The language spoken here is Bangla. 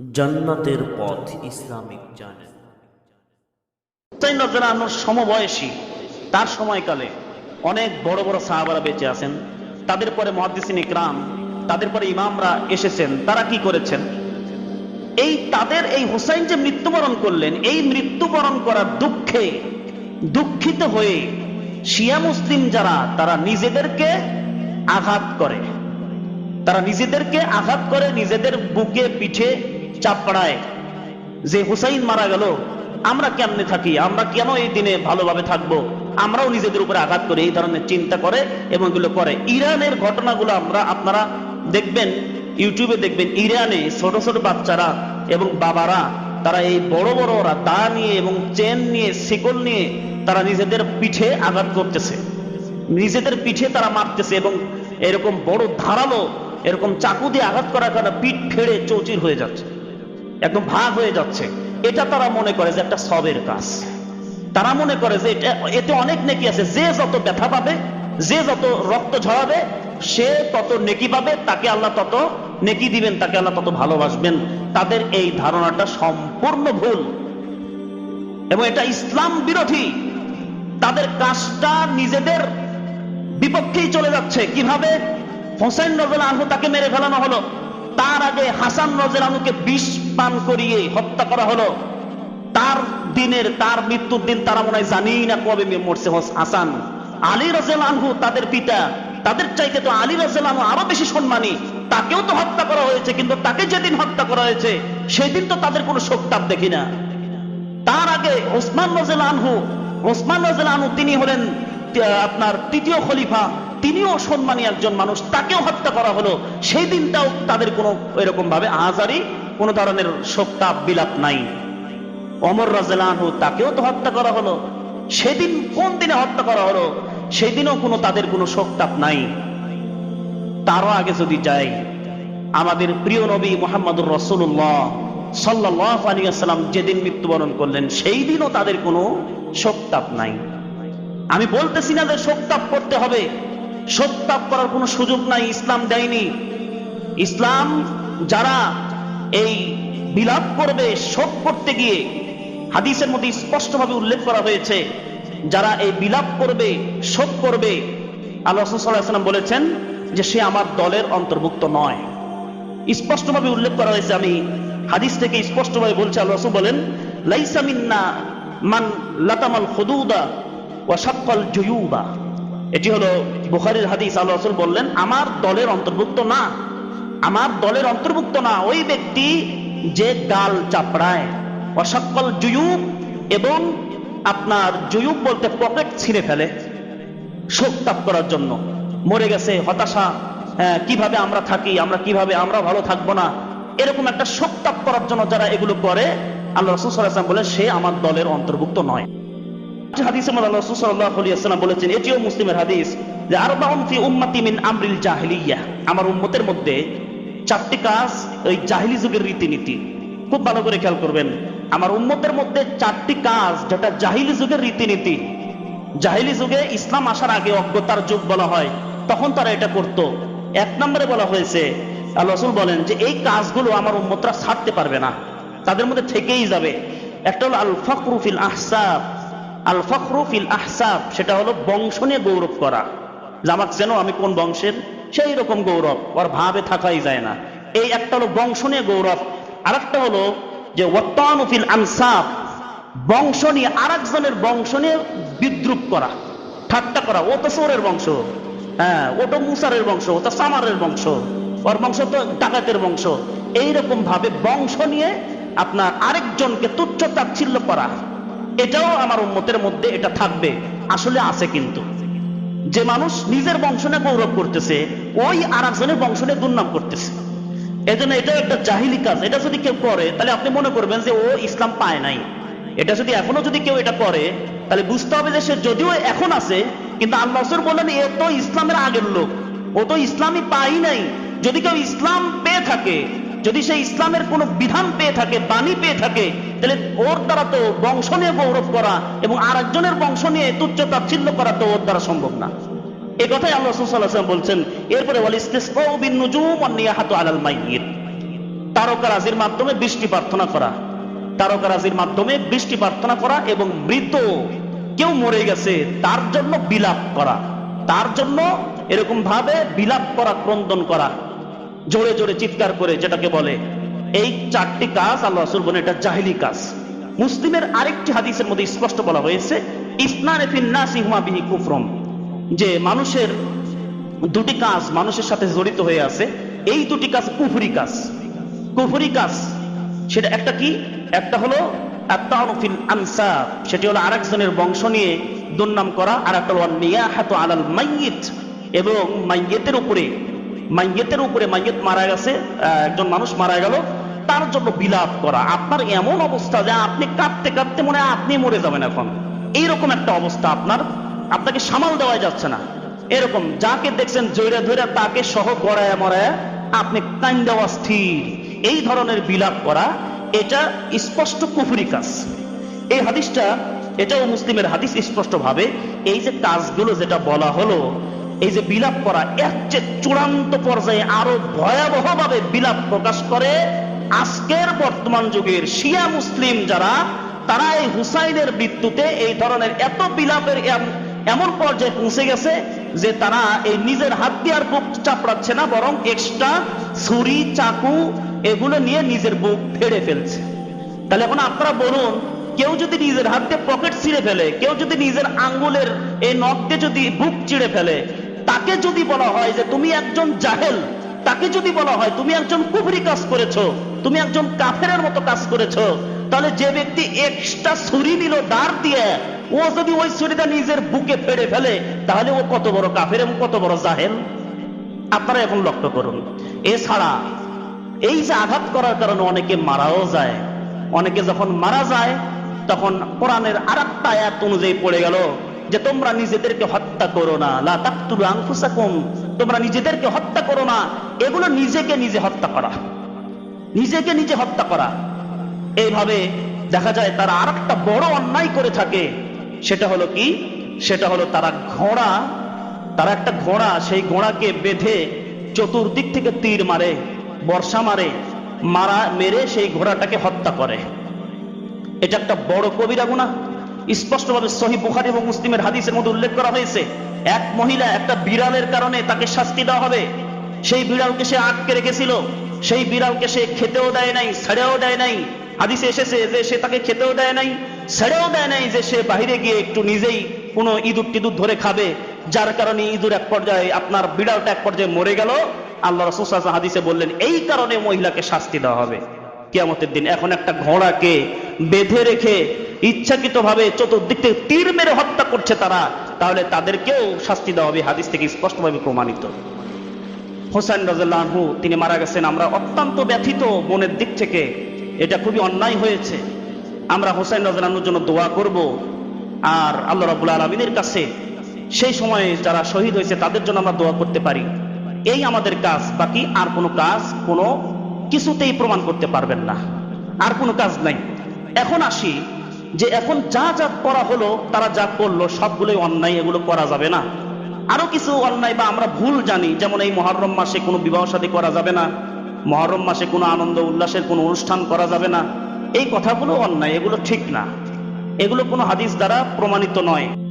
জান্নাতের পথ ইসলামিক হুসাইন রাদিয়াল্লাহু আনহুর সমবয়সী, তার সময়কালে অনেক বড় বড় সাহাবারা বেঁচে আছেন। তাদের পরে মহাদ্দিসিন ইকরাম, তাদের পরে ইমামরা এসেছেন। তারা কি করেছেন? এই তাদের, এই হুসাইন যে মৃত্যুবরণ করলেন, এই মৃত্যুবরণ করার দুঃখে দুঃখিত হয়ে শিয়া মুসলিম যারা, তারা নিজেদেরকে আঘাত করে। তারা নিজেদেরকে আঘাত করে, নিজেদের বুকে পিঠে চাপড়ায় যে হুসাইন মারা গেল, আমরা কেমনে থাকি? আমরা কেন এই দিনে ভালোভাবে থাকব? আমরাও নিজেদের উপরে আঘাত করি, এই ধরনের চিন্তা করে এবং এগুলো করে। ইরানের ঘটনাগুলো আমরা, আপনারা দেখবেন, ইউটিউবে দেখবেন, ইরানে ছোট ছোট বাচ্চারা এবং বাবারা, তারা এই বড় বড় ওরা দা নিয়ে এবং চেন নিয়ে, শিকল নিয়ে তারা নিজেদের পিঠে আঘাত করতেছে। নিজেদের পিঠে তারা মারতেছে এবং এরকম বড় ধারালো, এরকম চাকু দিয়ে আঘাত করার কারণে পিঠ ফেড়ে চৌচির হয়ে যাচ্ছে। একদম ভাগ হয়ে যাচ্ছে। এটা তারা মনে করে যে একটা সবের কাজ। তারা মনে করে যে এটা, এতে অনেক নেকি আছে। যে যত ব্যথা পাবে, যে যত রক্ত ঝরাবে, সে তত নেকি পাবে, তাকে আল্লাহ তত নেকি দিবেন, তাকে আল্লাহ তত ভালোবাসবেন। তাদের এই ধারণাটা সম্পূর্ণ ভুল। এবং এটা ইসলাম বিরোধী। তাদের কাজটা নিজেদের বিপক্ষেই চলে যাচ্ছে। কীভাবে? হোসেন নজর আনহু তাকে মেরে ফেলানো হলো। তার আগে হাসান নজর আনহুকে বিষ পান করিয়ে হত্যা করা হলো। তার দিনের, তার মৃত্যুর দিন তারা মনে হয় জানি না কবে মরছে হাসান। আলী রাজেল আনহু তাদের পিতা, তাদের চাইতে তো আলী রাজেল আনহু আরও বেশি সম্মানী। তাকেও তো হত্যা করা হয়েছে, কিন্তু তাকে যেদিন হত্যা করা হয়েছে, সেদিন তো তাদের কোনো শোকতাপ দেখি না। তার আগে ওসমান নজেল আনহু ওসমান নজেল আনহু তিনি হলেন আপনার তৃতীয় খলিফা। তিনিও সম্মানী একজন মানুষ, তাকেও হত্যা করা হলো। সেই দিনটাও তাদের কোনো এরকম ভাবে আহাজারি, কোনো ধরনের শোকতাপ বিলাপ নাই। অমর আনহু তাকেও তো হত্যা করা হলো। সেদিন কোন দিনে হত্যা করা হলো? সেদিনও কোনো তাদের কোনো শোকতাপ নাই। তারও আগে যদি যাই, আমাদের প্রিয় নবী মোহাম্মদুর রসুল্লাহ সাল্লাহ আলিয়াল্লাম যেদিন মৃত্যুবরণ করলেন, সেই দিনও তাদের কোনো শোকতাপ নাই। আমি বলতেছি না যে শোকতাপ করতে হবে। শোকতাপ করার কোনো সুযোগ নাই, ইসলাম দেয়নি। ইসলাম যারা এই বিলাপ করবে, শোক করতে গিয়ে হাদিসের মধ্যে স্পষ্টভাবে উল্লেখ করা হয়েছে, যারা এই বিলাপ করবে, শোক করবে, আল্লাহ রাসূল সাল্লাল্লাহু আলাইহি ওয়াসাল্লাম বলেছেন যে সে আমার দলের অন্তর্ভুক্ত নয়। স্পষ্টভাবে উল্লেখ করা হয়েছে, আমি হাদিস থেকে স্পষ্টভাবে বলছি, আল্লাহ বলেন, লাইসা মিন্না মান লাতামাল খুদুদা ওয়া শাক্কাল জুয়ুবা। এটি হলো বুখারীর হাদিস আল্লাহ রাসূল বললেন আমার দলের অন্তর্ভুক্ত না আমার দলের অন্তর্ভুক্ত না ওই ব্যক্তি যে গাল চাপড়ায় অসাক্কল জুয়ুব এবং আপনার জুয়ুব বলতে পকেট ছিঁড়ে ফেলে শোক তাপ করার জন্য। মরে গেছে হতাশা হ্যাঁ, কীভাবে আমরা থাকি আমরা কীভাবে আমরা ভালো থাকব না এরকম একটা শোক তাপ করার জন্য যারা এগুলো করে আল্লাহ রসুল সাল্লাম বলেন সে আমার দলের অন্তর্ভুক্ত নয়। আল্লাহ বলেছেন, এটিও মুসলিমের হাদিস যে মিন আমরিল জাহিলিয়া। আমার মধ্যে চারটি কাজ ওই জাহিলি যুগের রীতিনীতি। খুব ভালো করে খেয়াল করবেন। আমার মধ্যে চারটি কাজ যেটা জাহিলি যুগের রীতিনীতি। জাহিলি যুগে ইসলাম আসার আগে অজ্ঞতার যুগ বলা হয়, তখন তারা এটা করত। এক নম্বরে বলা হয়েছে, আল্লাহ রাসূল বলেন যে, এই কাজগুলো আমার উম্মতরা ছাড়তে পারবে না। তাদের মধ্যে থেকেই যাবে। একটা হলো আল ফখরু ফিল আহসাব। আল ফখরু ফিল আহসাব, সেটা হলো বংশ নিয়ে গৌরব করা। জামাক যেন আমি কোন বংশের? সেই রকম গৌরব, ওর ভাবে থাকাই যায় না। এই একটা হলো বংশ নিয়ে গৌরব আর একটা হলো যে ওয়াত্তানু ফিল আনসাব, বংশ নিয়ে আর একজনের বংশ নিয়ে বিদ্রুপ করা, ঠাট্টা করা। ও তো সোরের বংশ হ্যাঁ ও তো মুসারের বংশ, ও তো সামারের বংশ, ওর বংশ তো ডাকাতের বংশ। এইরকম ভাবে বংশ নিয়ে আপনার আরেকজনকে তুচ্ছ তাচ্ছিল্য করা। এটাও আমার উন্মতের মধ্যে এটা থাকবে। আসলে আছে কিন্তু। যে মানুষ নিজের বংশ নিয়ে গৌরব করতেছে, ওই আর একজনের বংশ নিয়ে দুর্নাম করতেছে। এজন্য এটা একটা জাহিলি কাজ। এটা যদি কেউ করে, তাহলে আপনি মনে করবেন যে ও ইসলাম পায় নাই। এটা যদি এখনও যদি কেউ এটা করে, তাহলে বুঝতে হবে যে সে যদিও এখন আছে, কিন্তু আল্লাহ রাসূল বললেন এ তো ইসলামের আগের লোক। ও তো ইসলামই পাই নাই। যদি কেউ ইসলাম পেয়ে থাকে যদি সে ইসলামের কোনো বিধান পেয়ে থাকে, বাণী পেয়ে থাকে, তাহলে ওর দ্বারা তো বংশ নিয়ে গৌরব করা এবং আর একজনের বংশ নিয়ে তুচ্ছ তাচ্ছিল্য করা তো ওর দ্বারা সম্ভব না। এ কথাই আল্লাহ ওয়াসাল্লাম বলছেন। এরপরে আলাল মাইয়িত। তারকারাজির মাধ্যমে বৃষ্টি প্রার্থনা করা, তারকারাজির মাধ্যমে বৃষ্টি প্রার্থনা করা এবং মৃত কেউ মরে গেছে, তার জন্য বিলাপ করা, তার জন্য এরকম ভাবে বিলাপ করা, ক্রন্দন করা। জোরে জোরে চিৎকার করে যেটাকে বলে, এই চারটি কাজ আল্লাহ রসুল বলেন, এটা জাহিলি কাজ। মুসলিমের আরেকটি হাদিসের মধ্যে স্পষ্ট বলা হয়েছে, ইসনানে ফিন্নাসি হুমা বিহি কুফরম যে মানুষের দুটি কাজ মানুষের সাথে জড়িত হয়ে আছে, এই দুটি কাজ কুফরি কাজ। কুফরি কাজ, সেটা একটা কি? একটা হলো আত্মানুফিল আনসাব সেটি হলো আরেকজনের বংশ নিয়ে দুর্নাম করা আর একটা হলো আলাল মাইয়িত, এবং মাইয়েতের উপরে মাইয়েতের উপরে মাইয়েত মারা গেছে একজন মানুষ মারা গেল, তার জন্য বিলাপ করা। আপনার এমন অবস্থা যে আপনি কাঁদতে কাঁদতে মনে আপনি মরে যাবেন এখন। এইরকম একটা অবস্থা আপনার। আপনাকে সামাল দেওয়া যাচ্ছে না। এরকম যাকে দেখছেন জৈরা ধৈরা তাকে সহ গড়ায় মরায় আপনি কান্দা অস্থির এই ধরনের বিলাপ করা, এটা স্পষ্ট কুফুরি কাজ। এই হাদিসটা, এটাও মুসলিমের হাদিস স্পষ্ট ভাবে এই যে কাজগুলো যেটা বলা হলো এই যে বিলাপ করা, এর চেয়ে চূড়ান্ত পর্যায়ে আরও ভয়াবহ ভাবে বিলাপ প্রকাশ করে, আজকের বর্তমান যুগের শিয়া মুসলিম যারা, তারা এই হুসাইনের মৃত্যুতে এই ধরনের এত বিলাপের এমন পর্যায়ে পৌঁছে গেছে যে তারা এই নিজের হাত দিয়ে আর বুক চাপড়াচ্ছে না, বরং এক্সট্রা ছুরি, চাকু এগুলো নিয়ে নিজের বুক ফেড়ে ফেলছে। তাহলে এখন আপনারা বলুন, কেউ যদি নিজের হাত দিয়ে পকেট ছিঁড়ে ফেলে, কেউ যদি নিজের আঙ্গুলের এই নখ দিয়ে যদি বুক চিড়ে ফেলে তাকে যদি বলা হয় যে তুমি একজন জাহেল, তাকে যদি বলা হয় তুমি একজন কুফরি কাজ করেছ, তুমি একজন কাফেরের মতো কাজ করেছ, তাহলে যে ব্যক্তি এক্সট্রা ছুরি নিল দাঁড় দিয়ে, ও যদি ওই ছুরিটা নিজের বুকে ফেড়ে ফেলে, তাহলে ও কত বড় কাফের এবং কত বড় জাহেল? আপনারা এখন লক্ষ্য করুন। এছাড়া এই যে আঘাত করার কারণে অনেকে মারাও যায়। অনেকে যখন মারা যায়, তখন কোরআনের আর একটা অনুযায়ী পড়ে গেল যে তোমরা নিজেদেরকে হত্যা করো না। লা তাকতুলু তোমরা নিজেদেরকে হত্যা করো না। এগুলো নিজেকে নিজে হত্যা করা। নিজেকে নিজে হত্যা করা। এইভাবে দেখা যায় তারা আর একটা বড় অন্যায় করে থাকে। সেটা হলো কি? সেটা হলো তারা ঘোড়া, তারা একটা ঘোড়া, সেই ঘোড়াকে বেঁধে চতুর্দিক থেকে তীর মারে, বর্ষা মারে, মারা, মেরে সেই ঘোড়াটাকে হত্যা করে। এটা একটা বড় কবিরা গুণা স্পষ্টভাবে সহি বুখারি এবং মুসলিমের হাদিসের মধ্যে উল্লেখ করা হয়েছে, এক মহিলা একটা বিড়ালের কারণে তাকে শাস্তি দেওয়া হবে। সেই বিড়ালকে সে আটকে রেখেছিল, সেই বিড়ালকে সে খেতেও দেয় নাই, ছেড়েও দেয় নাই। হাদিসে এসেছে যে সে তাকে খেতেও দেয় নাই, ছেড়েও দেয় নাই যে সে বাইরে গিয়ে একটু নিজেই কোনো ইঁদুর টিদুর ধরে খাবে, যার কারণে ইঁদুর এক পর্যায়ে, আপনার বিড়ালটা এক পর্যায়ে মরে গেল। আল্লাহ রসুল হাদিসে বললেন, এই কারণে মহিলাকে শাস্তি দেওয়া হবে। কিয়ামতের দিন এখন একটা ঘোড়াকে বেঁধে রেখে ইচ্ছাকৃত ভাবে চতুর্দিক থেকে তীর মেরে হত্যা করছে তারা, তাহলে তাদেরকেও শাস্তি দেওয়া হবে। হাদিস থেকে স্পষ্টভাবে প্রমাণিত। হোসেন রাজু তিনি মারা গেছেন। আমরা অত্যন্ত ব্যথিত মনের দিক থেকে। এটা খুবই অন্যায় হয়েছে। আমরা হোসেন রাজুর জন্য দোয়া করব। আর আল্লাহ রাবুল আলমিনের কাছে সেই সময়ে যারা শহীদ হয়েছে, তাদের জন্য আমরা দোয়া করতে পারি। এই আমাদের কাজ, বাকি আর কোনো কাজ, কোনো কিছুতেই প্রমাণ করতে পারবেন না। আর কোনো কাজ নাই। এখন আসি যে এখন যা যা করা হলো, তারা যা করল, সবগুলোই অন্যায়, এগুলো করা যাবে না। আরও কিছু অন্যায় বা আমরা ভুল জানি, যেমন এই মহরম মাসে কোনো বিবাহ শাদী করা যাবে না, মহরম মাসে কোনো আনন্দ উল্লাসের কোনো অনুষ্ঠান করা যাবে না। এই কথাগুলো অন্যায়, এগুলো ঠিক না। এগুলো কোনো হাদিস দ্বারা প্রমাণিত নয়।